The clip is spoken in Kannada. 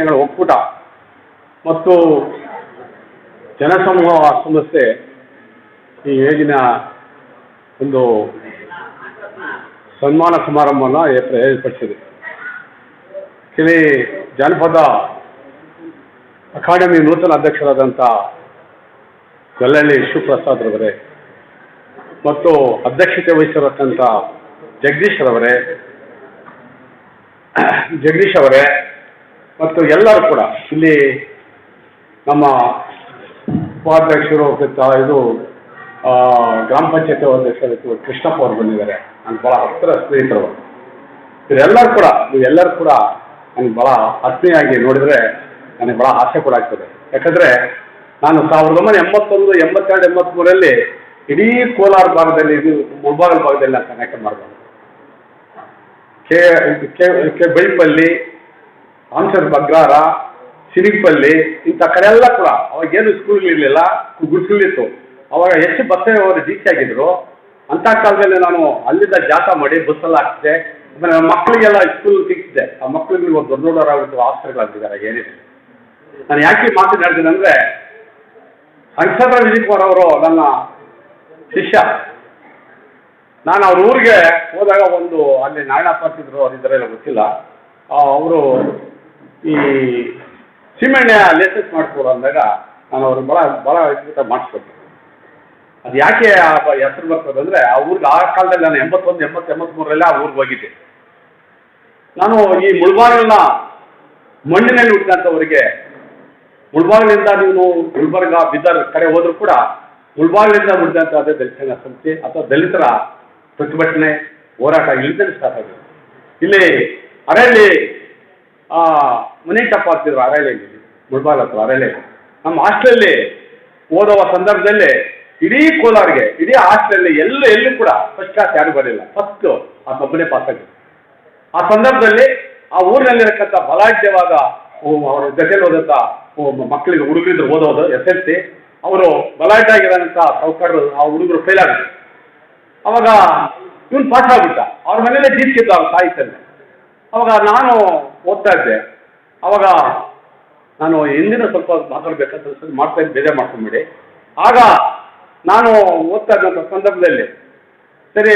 ಸಂಘಟನೆಗಳ ಒಕ್ಕೂಟ. ಮತ್ತು ಜನಸಮೂಹ ಸಂಸ್ಥೆ ಈ ಹೇಗಿನ ಒಂದು ಸನ್ಮಾನ ಸಮಾರಂಭವನ್ನು ಏರ್ಪಡಿಸಿದೆ. ಶ್ರೀ ಜಾನಪದ ಅಕಾಡೆಮಿ ನೂತನ ಅಧ್ಯಕ್ಷರಾದಂಥ ಗಲ್ಲಳ್ಳಿ ಶಿವಪ್ರಸಾದ್ ರವರೇ, ಮತ್ತು ಅಧ್ಯಕ್ಷತೆ ವಹಿಸಿರತಕ್ಕಂಥ ಜಗದೀಶ್ ರವರೇ, ಜಗದೀಶ್ ಅವರೇ ಮತ್ತು ಎಲ್ಲರೂ ಕೂಡ ಇಲ್ಲಿ ನಮ್ಮ ಉಪಾಧ್ಯಕ್ಷರು ಇದು ಗ್ರಾಮ ಪಂಚಾಯತ್ ಅಧ್ಯಕ್ಷರು ಕೃಷ್ಣಪ್ಪ ಅವರು ಬಂದಿದ್ದಾರೆ. ನನ್ನ ಭಾಳ ಹತ್ತಿರ ಸ್ನೇಹಿತರು. ಇವರೆಲ್ಲರೂ ಕೂಡ, ನೀವೆಲ್ಲರೂ ಕೂಡ ನನಗೆ ಭಾಳ ಆತ್ಮೀಯಾಗಿ ನೋಡಿದರೆ ನನಗೆ ಭಾಳ ಆಸೆ ಕೂಡ ಆಗ್ತದೆ. ಯಾಕಂದರೆ ನಾನು ಸಾವಿರದ ಒಂಬೈನೂರ ಎಂಬತ್ತೊಂದು, ಎಂಬತ್ತೆರಡು ಎಂಬತ್ಮೂರಲ್ಲಿ ಇಡೀ ಕೋಲಾರ ಭಾಗದಲ್ಲಿ ಇದು ಮುಳಬಾಗಲ ಭಾಗದಲ್ಲಿ ನಾನು ಕನೆಕ್ಟ್ ಮಾಡ್ಬೋದು ಕೆ ಕೆ ಕೆ ಬೈಪಲ್ಲಿ ಆನ್ಸರ್ ಬಗ್ರಾರ, ಸಿರಿಪಲ್ಲಿ, ಇಂಥ ಕಡೆ ಎಲ್ಲ ಕೂಡ ಅವಾಗ ಏನೂ ಸ್ಕೂಲ್ ಸ್ಕೂಲ್ಗಳಿರಲಿಲ್ಲ ಗುಡಿಸಲಿತ್ತು ಅವಾಗ ಎಷ್ಟು ಡಿ ಆಗಿದ್ರು. ಅಂಥ ಕಾಲದಲ್ಲಿ ನಾನು ಅಲ್ಲಿಂದ ಜಾಥಾ ಮಾಡಿ ಬಸ್ಸಲ್ಲಿ ಹಾಕ್ತಿದ್ದೆ ಆಮೇಲೆ ನನ್ನ ಮಕ್ಕಳಿಗೆಲ್ಲ ಸ್ಕೂಲ್ ಸಿಕ್ಕಿದೆ ಆ ಮಕ್ಕಳಿಗೆ ಇವಾಗ ದೊಡ್ಡ ದೊಡ್ಡವರಾಗಿತ್ತು ಆಸ್ಪತ್ರೆಗಳಾಗ್ತಿದ್ದಾರೆ ಏನಿದೆ. ನಾನು ಯಾಕೆ ಈ ಮಾತು ಹೇಳ್ತೀನಿ ಅಂದರೆ ಸಂಸದ ವಿಜಯ್ ಕುಮಾರ್ ಅವರು ನನ್ನ ಶಿಷ್ಯ. ನಾನು ಅವ್ರ ಊರಿಗೆ ಹೋದಾಗ ಒಂದು ಅಲ್ಲಿ ನಾರಾಯಣಪ್ಪ ಪಾತ್ರ ಇಲ್ಲ ಗೊತ್ತಿಲ್ಲ. ಅವರು ಈ ಸೀಮೆಣ್ಣೆ ಲೇಸಸ್ ಮಾಡಿಸ್ಕೊಡು ಅಂದಾಗ ನಾನು ಅವ್ರನ್ನ ಭಾಳ ಭಾಳ ಅದ್ಭುತ ಮಾಡಿಸ್ಕೊಟ್ಟೆ ಅದು ಯಾಕೆ ಆ ಹೆಸರು ಬರ್ತದೆ ಅಂದರೆ ಆ ಊರಿಗೆ ಆ ಕಾಲದಲ್ಲಿ ನಾನು ಎಂಬತ್ತೊಂದು, ಎಂಬತ್ತು ಎಂಬತ್ತ್ಮೂರರಲ್ಲಿ ಆ ಊರಿಗೆ ಹೋಗಿದ್ದೆ. ನಾನು ಈ ಮುಳ್ಬಾಗಿಲನ್ನ ಮಣ್ಣಿನಲ್ಲಿ ಹುಟ್ಟಿದಂಥವರಿಗೆ ಮುಳ್ಬಾಗಿಲಿಂದ ನೀವು ಗುಲ್ಬರ್ಗ, ಬೀದರ್ ಕಡೆ ಹೋದರೂ ಕೂಡ ಮುಳ್ಬಾಗಿಲಿಂದ ಹುಟ್ಟಿದಂಥ ಅದೇ ದಲಿತ ಸಂಸ್ಥೆ ಅಥವಾ ದಲಿತರ ಪ್ರತಿಭಟನೆ ಹೋರಾಟ ಇಲ್ಲಿಂದಲೇ ಸ್ಟಾರ್ಟ್ ಆಗಿದೆ. ಇಲ್ಲಿ ಅರಳ್ಳಿ ಮುನೀಟಪ್ಪ ಆಗ್ತಿದ್ರು ಅರಳ್ಳಿಯಲ್ಲಿ ಮುಳ್ಬಾಲ್ ಹತ್ರ, ಅರಳ್ಳಿ. ನಮ್ಮ ಹಾಸ್ಟೆಲಲ್ಲಿ ಓದುವ ಸಂದರ್ಭದಲ್ಲಿ ಇಡೀ ಕೋಲಾರ್ಗೆ, ಇಡೀ ಹಾಸ್ಟೆಲಲ್ಲಿ ಎಲ್ಲ, ಎಲ್ಲೂ ಕೂಡ ಫಸ್ಟ್ ಕ್ಲಾಸ್ ಯಾರು ಬರಲಿಲ್ಲ. ಫಸ್ಟು ಪಾಸ್ ಆಗಿದ್ದು. ಆ ಸಂದರ್ಭದಲ್ಲಿ ಆ ಊರಿನಲ್ಲಿರತಕ್ಕಂಥ ಬಲಾಢ್ಯವಾದ ಅವರ ಜೊತೆಲಿ ಹೋದಂಥ ಮಕ್ಕಳಿಗೆ ಹುಡುಗರಿದ್ರು ಓದೋದು ಎಸ್ ಎಲ್ ಸಿ ಅವರು ಬಲಾಢ್ಯ ಆಗಿರೋಂಥ ಆ ಹುಡುಗರು ಫೇಲ್ ಆಗುತ್ತೆ ಅವಾಗ ಇವನು ಪಾಸ್ ಆಗ್ಬಿಟ್ಟ. ಅವ್ರ ಮನೇಲೆ ಜೀರ್ಕಿದ್ದ ಅವ್ರ ತಾಯಿ ಅವಾಗ ನಾನು ಓದ್ತಾ ಇದ್ದೆ. ಅವಾಗ ನಾನು ಹಿಂದಿನ ಸ್ವಲ್ಪ ಮಾತಾಡ್ಬೇಕಂತ ಮಾಡ್ತಾ ಇದ್ದು, ಬೇಜಾರು ಮಾಡ್ಕೊಂಬಿಡಿ. ಆಗ ನಾನು ಓದ್ತಾ ಇದ್ದಂಥ ಸಂದರ್ಭದಲ್ಲಿ, ಸರಿ